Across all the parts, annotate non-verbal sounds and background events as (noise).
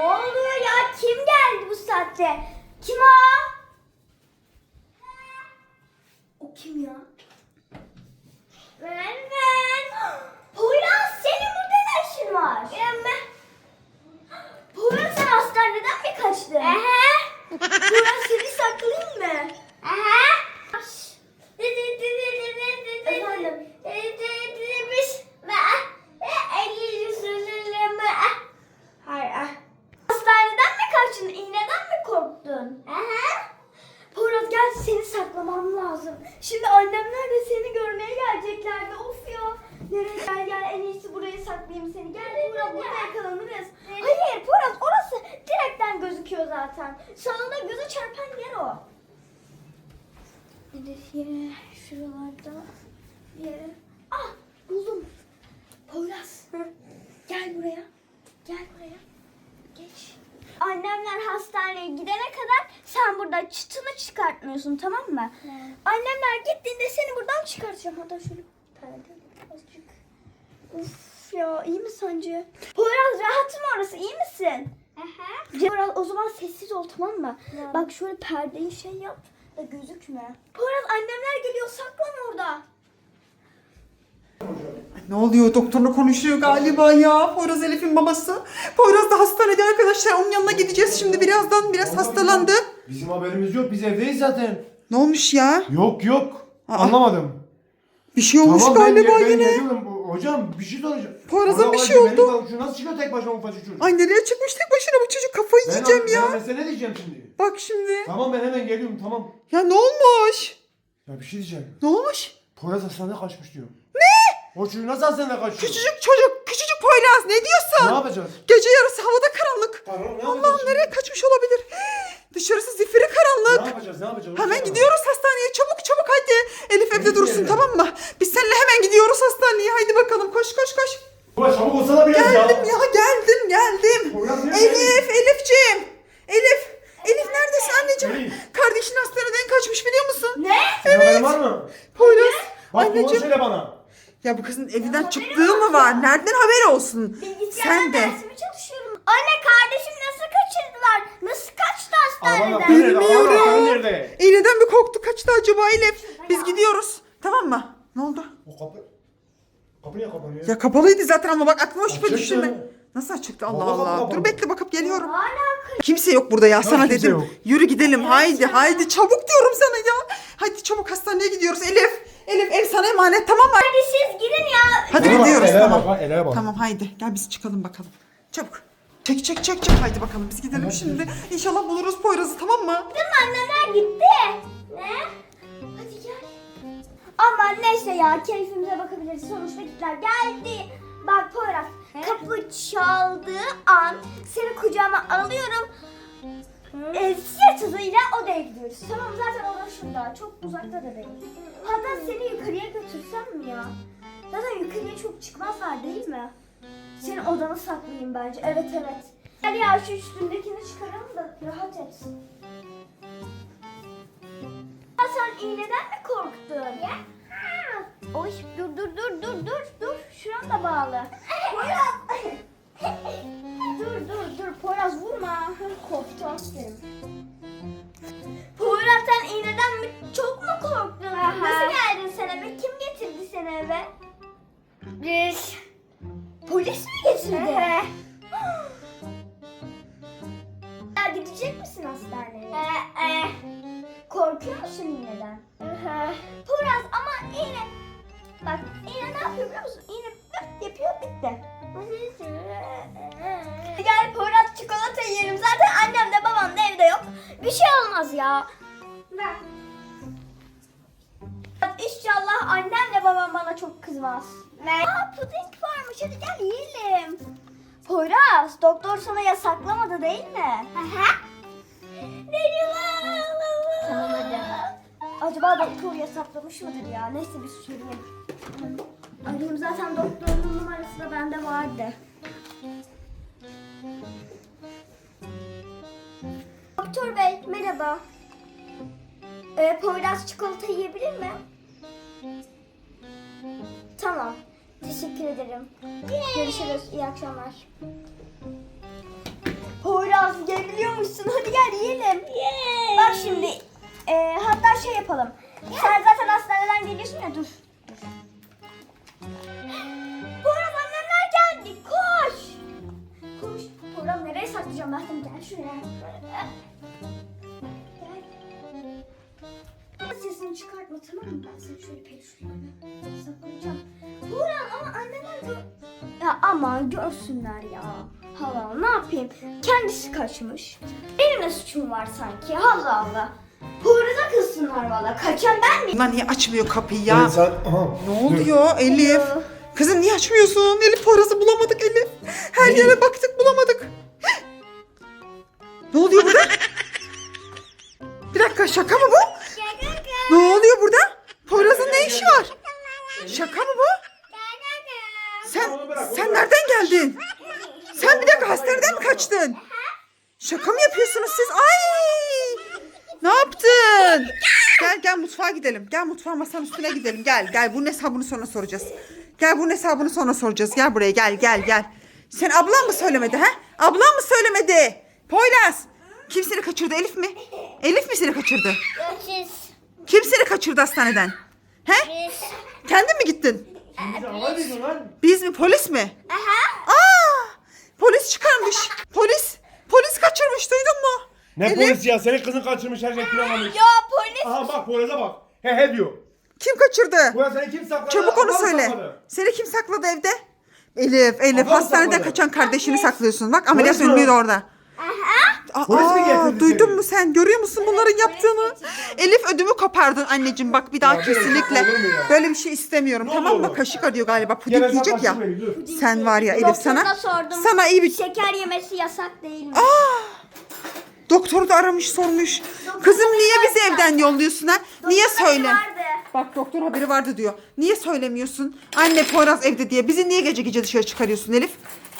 Ne oluyor ya? Kim geldi bu saatte? Kim o? O kim ya? Ben ben. Poyraz senin burada ne işin var? Ben Poyraz sen hastaneden mi kaçtın? Ehe. Poyraz seni saklayayım mı? Ehe. Efendim? Hayır. ah. Kaçtın? İğneden mi korktun? Aha. Poyraz gel seni saklamam lazım. Şimdi annemler de seni görmeye geleceklerdi. Of ya. Nereye gel gel en iyisi buraya saklayayım seni. Gel Poyraz burada yakalanırız. Hayır Poyraz orası direkten gözüküyor zaten. Salonda göze çarpan yer o. De yine şuralarda bir yere. Ah buldum. Poyraz. Gel buraya. Gel buraya. Geç. Annemler hastaneye gidene kadar sen burada çıtını çıkartmıyorsun tamam mı? Annemler gittiğinde seni buradan çıkartacağım. Hatta şöyle azıcık. Uf ya iyi mi sence? Poyraz rahat mı orası iyi misin? Aha. Poyraz o zaman sessiz ol tamam mı? Bak şöyle perdeyi şey yap da gözükme. Poyraz annemler geliyor saklan orada. Ne oluyor? Doktorla konuşuyor galiba ya. Poyraz Elif'in babası. Poyraz da hastanede arkadaşlar. Onun yanına gideceğiz şimdi birazdan. Biraz hastalandı. Bizim haberimiz yok. Biz evdeyiz zaten. Ne olmuş ya? Yok yok. Aa. Anlamadım. Bir şey olmuş ben, galiba ben yine. geliyorum. Hocam bir şey soracağım. Poyraz'a bir şey oldu. benim Şu nasıl çıkıyor tek başına ufacık çocuk? Ay nereye çıkmış tek başına bu çocuk? Kafayı ben, yiyeceğim ben ya. mesela ne diyeceğim şimdi? Bak şimdi. Tamam ben hemen geliyorum tamam. Ya ne olmuş? Ya bir şey diyeceğim. Ne olmuş? Poyraz hastaneye kaçmış diyor. Ne? O çocuk nasıl hastaneye kaçıyor? Küçücük çocuk. Küçücük Poyraz. Ne diyorsun? Ne yapacağız? Gece yarısı havada karanlık. Tamam, ne yapacağız Allah'ım şimdi? nereye kaçmış olabilir? (gasps) Dışarısı zifiri Ne karanlık. yapacağız ne yapacağız? Hemen gidiyoruz hastaneye. Çabuk çabuk hadi. Elif evde Elif dursun tamam mı? Biz seninle hemen gidiyoruz hastaneye. Haydi bakalım koş koş koş. Ulan çabuk olsana biraz Geldim ya. ya geldim geldim. Poyraz? Elif Elifciğim. Elif. Elif neredesin anneciğim? Nereye? Kardeşin hastaneden kaçmış biliyor musun? Ne? Senin haberin var mı? Poyraz. Bak bunu Anneciğim. söyle bana. Ya bu kızın evinden çıktığı mı var? Nereden haberi olsun? Sen de. dersimi çalışıyorum. Anne kardeşim nasıl kaçırdılar? Nasıl kaçtı hastaneden? Bilmiyorum. nerede? İğneden bir korktu kaçtı acaba Elif? Biz gidiyoruz. Tamam mı? Ne oldu? O kapı. Kapı niye kapanıyor? Ya kapalıydı zaten ama bak aklıma şüphe Açıktı. düştü? Nasıl açıktı Allah Vallahi Allah. kapalı. Dur bekle bakıp geliyorum. Hala Kimse yok burada ya sana kimse dedim. yok. Yürü gidelim haydi ya. haydi çabuk diyorum sana ya. Haydi çabuk hastaneye gidiyoruz Elif. Elif ev sana emanet tamam mı? Hadi siz gidin ya. Hadi bak, gidiyoruz Ela'ya tamam. bak, Ela'ya bak. Tamam haydi gel biz çıkalım bakalım. Çabuk. Çek çek çek çek haydi bakalım biz gidelim şimdi. İnşallah buluruz Poyraz'ı tamam mı? Değil mi anneler gitti? Ne? Gel. Ama neyse ya keyfimize bakabiliriz. Sonuçta gittiler. Geldi. Bak Poyraz kapı çaldığı an seni kucağıma alıyorum. E, sırt hızıyla odaya gidiyoruz. Tamam zaten oda şurada. Çok uzakta da değil. Hatta seni yukarıya götürsem mi ya? Zaten yukarıya çok çıkmazlar değil mi? Senin odanı saklayayım bence. Evet evet. Hadi ya şu üstündekini çıkaralım da rahat etsin. Sen iğneden mi korktun? Ya. Oy dur dur dur dur dur dur. Şuran da bağlı. Poyraz. Gel Poyraz çikolata yiyelim. Zaten annem de babam da evde yok. Bir şey olmaz ya. Ver. İnşallah annemle babam bana çok kızmaz. Aa puding varmış hadi gel yiyelim. Poyraz doktor sana yasaklamadı değil mi? Aha. Tamam hadi. Acaba doktor yasaklamış mıdır ya? Neyse bir sorayım. Arayayım zaten doktorun numarası da bende vardı. Doktor bey merhaba. Ee, Poyraz çikolata yiyebilir mi? Tamam. Teşekkür ederim. Görüşürüz. İyi akşamlar. Poyraz musun? Hadi gel yiyelim. Bak şimdi e, hatta şey yapalım. Sen zaten hastaneden geliyorsun ya dur. (gasps) Poyraz annemler geldi koş. Koş. Poyraz nereye saklayacağım ben seni şuraya. Gel. Sesini çıkartma tamam mı? Ben seni şöyle peluşlarına saklayacağım. Poyraz ama annemler gör... Ya aman görsünler ya. Hala ne yapayım? Kendisi kaçmış. Benim ne suçum var sanki? Allah Allah. Poyraz'a kızsınlar valla. Kaçan ben miyim? Bunlar niye açmıyor kapıyı ya? Evet, sen... Aha. Ne oluyor Elif? Kızım niye açmıyorsun? Elif Poyraz'ı bulamadık Elif. Her yere baktık bulamadık. Ne oluyor burada? Bir dakika şaka mı bu? Ne oluyor burada? Poyraz'ın ne işi var? Şaka mı bu? Sen sen nereden geldin? Sen bir dakika hastaneden mi kaçtın? Şaka mı yapıyorsunuz siz? Ay! Ne yaptın? Gel gel mutfağa gidelim. Gel mutfağa masanın üstüne gidelim. Gel gel bunun hesabını sonra soracağız. Gel bunun hesabını sonra soracağız. Gel buraya gel gel gel. Sen ablan mı söylemedi ha? Ablan mı söylemedi? Poyraz. Kim seni kaçırdı Elif mi? Elif mi seni kaçırdı? Görüşürüz. Kim seni kaçırdı hastaneden? He? Kendin mi gittin? Bizi alamadın lan. Biz mi polis mi? Aha. Aa! Polis çıkarmış. Polis. Polis kaçırmış duydun mu? Ne Elif. polis ya? Senin kızın kaçırmış her şey planlamış. Ya polis. Aha bak Poyraz'a bak. He he diyor. Kim kaçırdı? Poyraz seni kim sakladı? Çabuk onu Ablam söyle. sakladı. Seni kim sakladı evde? Elif, Elif Ablam hastaneden sakladı. kaçan kardeşini saklıyorsun. Bak ameliyat Polis mi? önlüğü de orada. Aa, Polis mi getirdi duydun seni? mu sen? Görüyor musun bunların yaptığını? Elif ödümü kopardın anneciğim. Bak bir daha Ya, böyle kesinlikle olur mu ya? böyle bir şey istemiyorum. Ne tamam mı? olur? Kaşık arıyor galiba. Gel Puding hesap yiyecek ya. açtırmayın, dur. Sen var ya Elif Doktoruna sana sordum. sana iyi bir Şeker yemesi yasak değil mi? doktoru da aramış sormuş. Doktor Kızım niye bizi evden yolluyorsun ha? Niye söyle? vardı. Bak doktor haberi vardı diyor. Niye söylemiyorsun? Anne Poyraz evde diye. Bizi niye gece gece dışarı çıkarıyorsun Elif?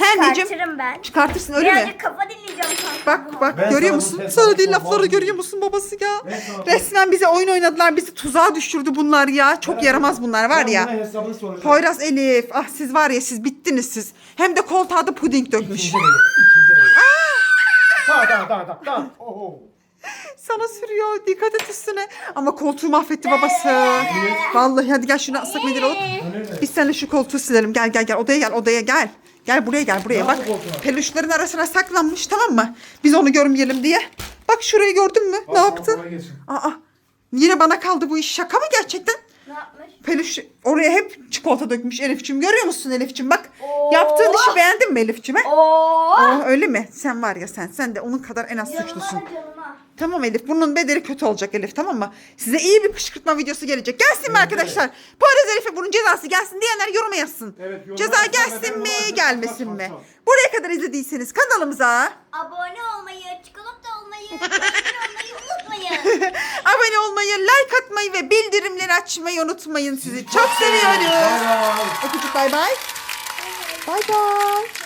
He anneciğim? Çıkartırım ben. Çıkartırsın öyle mi? Birazcık kafa dinleyeceğim kanka. Bak bak Ben görüyor musun? bu Sana değil lafları sormam. görüyor musun babası ya? Ben sana- Resmen bize oyun oynadılar. Bizi tuzağa düşürdü bunlar ya. Çok yaramaz bunlar var Ben ya. hesabını soracağım. Poyraz Elif. Ah siz var ya siz bittiniz siz. Hem de koltuğa da puding dökmüş. İkimize de yok. İkimize de yok. Tamam tamam tamam tamam. tamam. Oho. Sana sürüyor. Dikkat et üstüne. Ama koltuğu mahvetti babası. Vallahi hadi gel şunu ıslak mendil alıp. Nerede? Biz seninle şu koltuğu silelim. Gel gel gel odaya gel odaya gel. Gel buraya gel buraya Ne bak. Peluşların arasına saklanmış tamam mı? Biz onu görmeyelim diye. Bak şurayı gördün mü? Al ne yaptı? Aa yine bana kaldı bu iş. Şaka mı gerçekten? Ne yapmış? Peluş oraya hep çikolata dökmüş Elif'ciğim. Görüyor musun Elif'ciğim? Bak Oo. yaptığın işi beğendin mi Elif'ciğim? he? Oo. Aa, öyle mi? Sen var ya sen. Sen de onun kadar en az suçlusun. Canıma da canıma. Tamam Elif bunun bedeli kötü olacak Elif tamam mı? Size iyi bir kışkırtma videosu gelecek. Gelsin mi arkadaşlar? Poyraz Elif'e bunun cezası gelsin diyenler yoruma yazsın. Evet, yoruma Ceza yazsın. gelsin Ben mi yoruma gelmesin yazsın. mi? Buraya kadar izlediyseniz kanalımıza Abone olmayı, çikolata olmayı, (laughs) beğeni olmayı unutmayın. (laughs) abone olmayı, like atmayı ve bildirimleri açmayı unutmayın. Sizi çok seviyoruz. Bay bay. Öpücük bay bay. Bay bay.